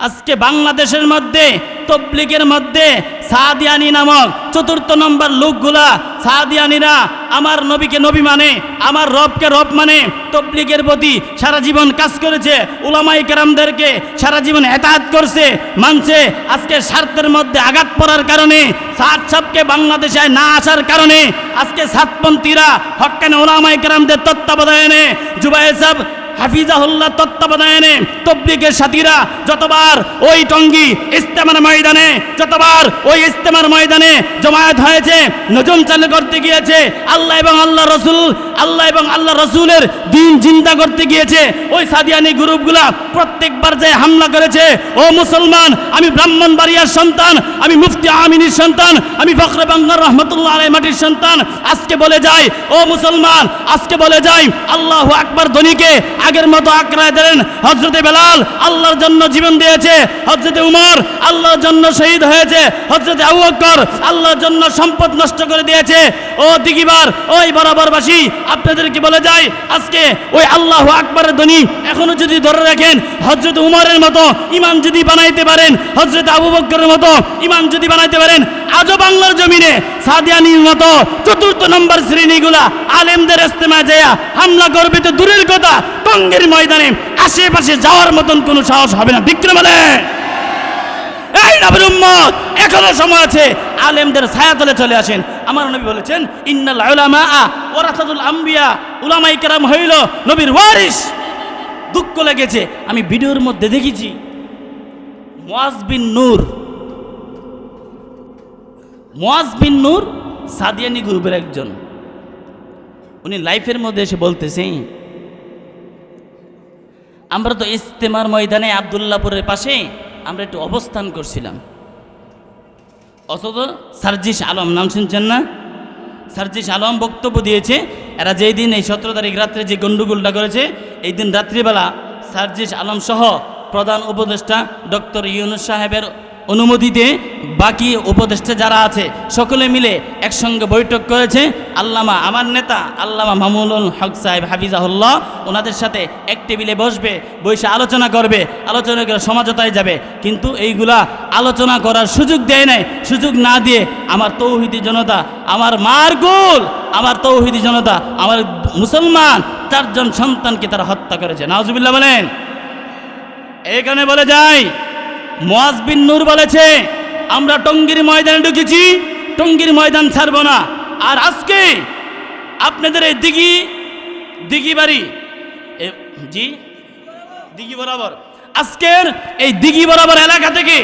আজকে বাংলাদেশের মধ্যে, তবলিগের মধ্যে সাদিয়ানি নামক চতুর্থ নম্বর লোকগুলা সাদিয়ানিরা আমার নবীকে নবী মানে আমার রবকে রব মানে তবলিগের প্রতি সারা জীবন কাজ করেছে উলামাই কেরামদেরকে সারা জীবন এতাহাত করছে, মানছে, আজকে স্বার্থের মধ্যে আঘাত পড়ার কারণে সাত সাপকে বাংলাদেশে না আসার কারণে, আজকে সাতপন্থীরা হকানে ওলামাই কেরামদের তত্ত্বাবধানে জুবাই সাহেব হাফিজাহুল্লাহ তত্ত্বাবধানে তবলিগের সাথীরা যতবার ওই টঙ্গি ইস্তেমার ময়দানে, যতবার ওই ইস্তেমার ময়দানে জমায়েত হয়েছে, নজম চালু করতে গিয়েছে, আল্লাহ এবং আল্লাহ রসুল আল্লাহ এবং আল্লাহ রসুলের দিন চিন্তা করতে গিয়েছে। ওই সাদিয়ানি গ্রুপগুলা প্রত্যেকবার যে হামলা করেছে, ও মুসলমান, আমি ব্রাহ্মণ বাড়িয়ার সন্তান, আমি মুফতি আমিনীর সন্তান, আমি ফখরে বাংলার রহমতুল্লাহ আলাই মাটির সন্তান। আজকে বলে যাই, ও মুসলমান, আজকে বলে যাই, আল্লাহ আকবর ধনীকে আগের মতো আক্রায় দিলেন। হজরতে বেলাল আল্লাহর জন্য জীবন দিয়েছে। হজরতে উমর আল্লাহর জন্য শহীদ হয়েছে। হজরতে আবু বকর আল্লাহর জন্য সম্পদ নষ্ট করে দিয়েছে। ও দিগিবার, ওই বরাবরবাসী আপনাদেরকে বলে যায়, আজকে ওই আল্লাহ আকবরের ধ্বনি এখনও যদি ধরে রাখেন হজরত উমরের মতো ইমাম যদি বানাইতে পারেন হজরত আবু বকরের মতো ইমাম যদি বানাইতে পারেন, আজও বাংলার জমিনে সাদিয়ানির মতো চতুর্থ নম্বর শ্রেণীগুলা আলেমদের ইস্তেমা যায় হামলা করবে তো দূরের কথা টঙ্গের ময়দানে আশেপাশে যাওয়ার মতন কোনো সাহস হবে না। বিক্রম বলে? এই নবীর উম্মত, এখনও সময় আছে, আলেমদের ছায়াতলে চলে আসেন। আমার নবী বলেছেন, ইন্নাল উলামা ওরাসাতুল আম্বিয়া উলামাই কেরাম হইল নবীর ওয়ারিস দুঃখ লেগেছে, আমি ভিডিওর মধ্যে দেখেছি। মুয়াজ বিন নূর মুয়াজ বিন নূর সাদিয়ানি গ্রুপের একজন। উনি লাইফের মধ্যে এসে বলতেছেন আমরা তো ইস্তেমার ময়দানে আবদুল্লাপুরের পাশে, আমরা একটু অবস্থান করছিলাম। অথচ সার্জিস আলম, নাম শুনছেন না? সার্জিস আলম বক্তব্য দিয়েছে, এরা যেই দিন এই সতেরো তারিখ রাত্রে যে গণ্ডগোলটা করেছে, এই দিন রাত্রিবেলা সার্জিস আলম সহ প্রধান উপদেষ্টা ডক্টর ইউনুস সাহেবের অনুমতিতে বাকি উপদেষ্টা যারা আছে, সকলে মিলে একসঙ্গে বৈঠক করেছে। আল্লামা আমার নেতা, আল্লামা মামুনুল হক সাহেব হাফিজাহুল্লাহ, ওনাদের সাথে এক টেবিলে বসবে, বসে আলোচনা করবে, আলোচনা করে সমাজতায় যাবে। কিন্তু এইগুলা আলোচনা করার সুযোগ দেয় নাই। সুযোগ না দিয়ে আমার তৌহিদি জনতা, আমার মার গোল, আমার তৌহিদি জনতা, আমার মুসলমান, চারজন সন্তানকে তারা হত্যা করেছে। নাওজুবিল্লাহ বলেন। এইখানে বলে যাই মোয়াজ নূর বলেছে, আমরা টঙ্গির ময়দানে ঢুকেছি, টঙ্গির ময়দান ছাড়ব না। আর আজকে আপনাদের এই দিঘি দিঘি বাড়ি জি? দিঘি বরাবর। আজকের এই দিঘি বরাবর এলাকা থেকে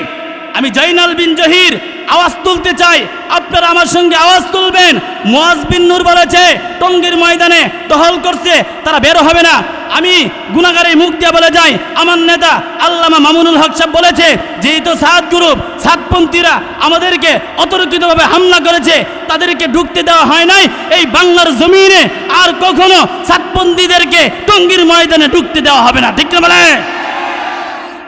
আমি জৈনাল বিন জহির আওয়াজ তুলতে চাই। আপনারা আমার সঙ্গে আওয়াজ তুলবেন। মোয়াজ বিন নূর বলেছে, টঙ্গির ময়দানে টহল করছে, তারা বেরো হবে না। আমি গুণাগারে মুখ দিয়ে বলে যাই, আমার নেতা আল্লামা মামুনুল হক সাহেব বলেছে, যেহেতু সাত গ্রুপ সাতপন্থীরা আমাদেরকে অতর্কিতভাবে হামলা করেছে, তাদেরকে ঢুকতে দেওয়া হয় নাই। এই বাংলার জমিনে আর কখনো সাতপন্থীদেরকে টঙ্গির ময়দানে ঢুকতে দেওয়া হবে না। ঠিক না বলে?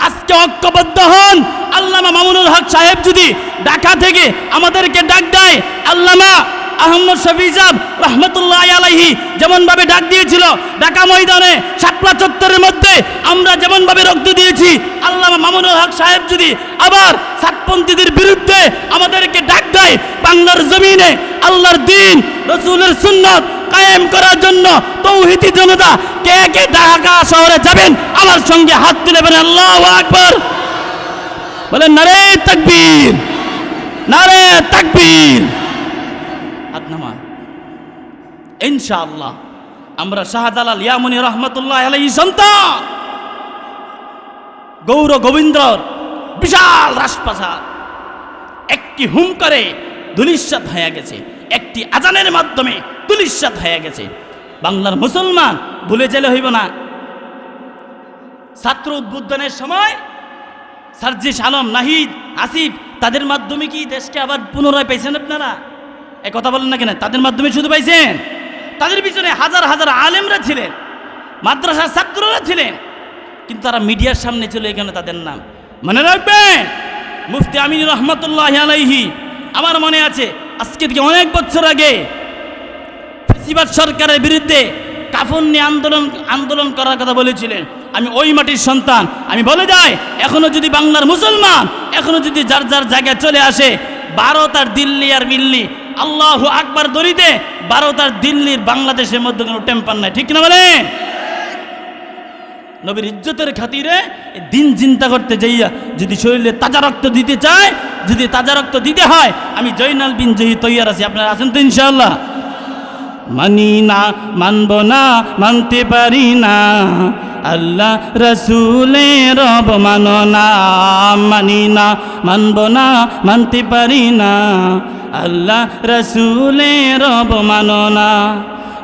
আজকে ঐক্যবদ্ধ হন। আল্লামা মামুনুল হক সাহেব যদি ঢাকা থেকে আমাদেরকে ডাক দেয়, আল্লামা আহমদ শফি সাহেব রহমতুল্লাহ আলাইহি যেমনভাবে ডাক দিয়েছিল, ঢাকা ময়দানে শাপলা চত্বরের মধ্যে আমরা যেমনভাবে রক্ত দিয়েছি, আল্লামা মামুনুল হক সাহেব যদি আবার সাতপন্থীদের বিরুদ্ধে আমাদেরকে ডাক দেয়, বাংলার জমিনে আল্লাহর দিন, রসুলের সুন্নত কায়েম করার জন্য তৌহিদি জনতা কে কে ঢাকা শহরে যাবেন? আমার সঙ্গে হাত তুলে বলেন, আল্লাহ আকবর। বলেন, নারে তাকবীর নারে তাকবীর। নামান ইনশাআল্লাহ, আমরা শাহজালাল ইয়ামুনি রহমতুল্লাহ আলাইহি সন্তান। গৌর গোবিন্দর বিশাল রাজপ্রাসাদ। একটি হুম করে দুলিশ্বাত হয়ে গেছে। একটি আজানের মাধ্যমে দুলিশ্বাত হয়ে গেছে। বাংলার মুসলমান ভুলে গেলে হইব না। ছাত্র উদ্বোধনের সময় সার্জিস আলম, নাহিদ, আসিফ, তাদের মাধ্যমে কি দেশকে আবার পুনরায় পাইছেন আপনারা? এ কথা বলেন না কেন? তাদের মাধ্যমে শুধু পাইছেন? তাদের পিছনে হাজার হাজার আলেমরা ছিলেন, মাদ্রাসার ছাত্ররা ছিলেন, কিন্তু তারা মিডিয়ার সামনে চলে গেল তাদের নাম। মনে রাখবেন, মুফতি আমিন রহমতুল্লাহ আলাইহি, আমার মনে আছে, আজকে থেকে অনেক বছর আগে ফেসিবাদ সরকারের বিরুদ্ধে কাফন নিয়ে আন্দোলন আন্দোলন করার কথা বলেছিলেন। আমি ওই মাটির সন্তান। আমি বলে যাই, এখনও যদি বাংলার মুসলমান, এখনও যদি যার যার জায়গায় চলে আসে ভারত আর দিল্লি আর মিল্লি, আল্লাহ আকবার দরিতে ভারত আর দিল্লির বাংলাদেশের মধ্যে কোনো টেম্পার নাই। ঠিক না বলে নবীর ইজ্জতের খাতিরে দিন চিন্তা করতে যাইয়া যদি শরীরে তাজা রক্ত দিতে চায়, যদি তাজা রক্ত দিতে হয়, আমি জয়নাল বিন জহি তৈয়ার আছি। আপনারা আছেন তো ইনশাআল্লাহ? মানি না, মানব না, মানতে পারি না। আল্লাহ রসুলের অবমানো না মানি না, মানব না, মানতে পারি না। আল্লাহ রসুলের অবমাননা,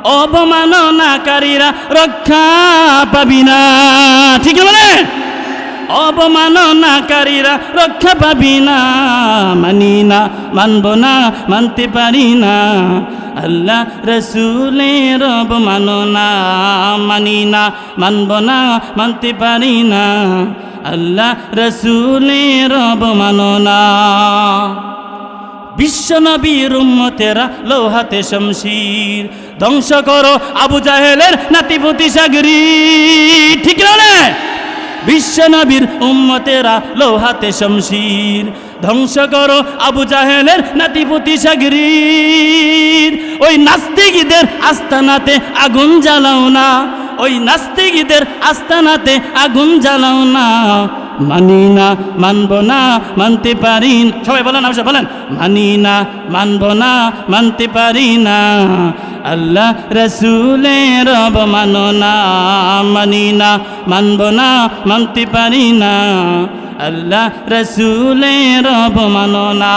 অবমাননাকারীরা রক্ষা পাবি না। ঠিক বলে? অবমাননাকারীরা রক্ষা পাবি না। মানি না, মানব না, মানতে পারি না। আল্লাহ রসুলের অবমাননা মানি না মানব না, মানতে পারি না। আল্লাহ রসুলের অবমাননা বিশ্বনবীর উম্মতেরা লোহাতে শমশির। ধ্বংস করো আবু জাহেলের নাতিপতি সাগরি। ঠিক না বিশ্বনবীর উম্মতেরা লোহাতে শমশির। ধ্বংস করো আবু জাহেলের নাতিপতি সাগরির। ওই নাস্তিকদের আস্তানাতে আগুন জ্বালাও না, ওই নাস্তিকদের আস্তানাতে আগুন জ্বালাও না। মানি না, মানব না, মানতে পারি না। সবাই বলেন অবশ্যই বলেন, মানি না, মানব না, মানতে পারি না। আল্লাহ রসুলের অবমাননা মানি না, মানব না, মানতে পারি না। আল্লাহ রসুলের অবমাননা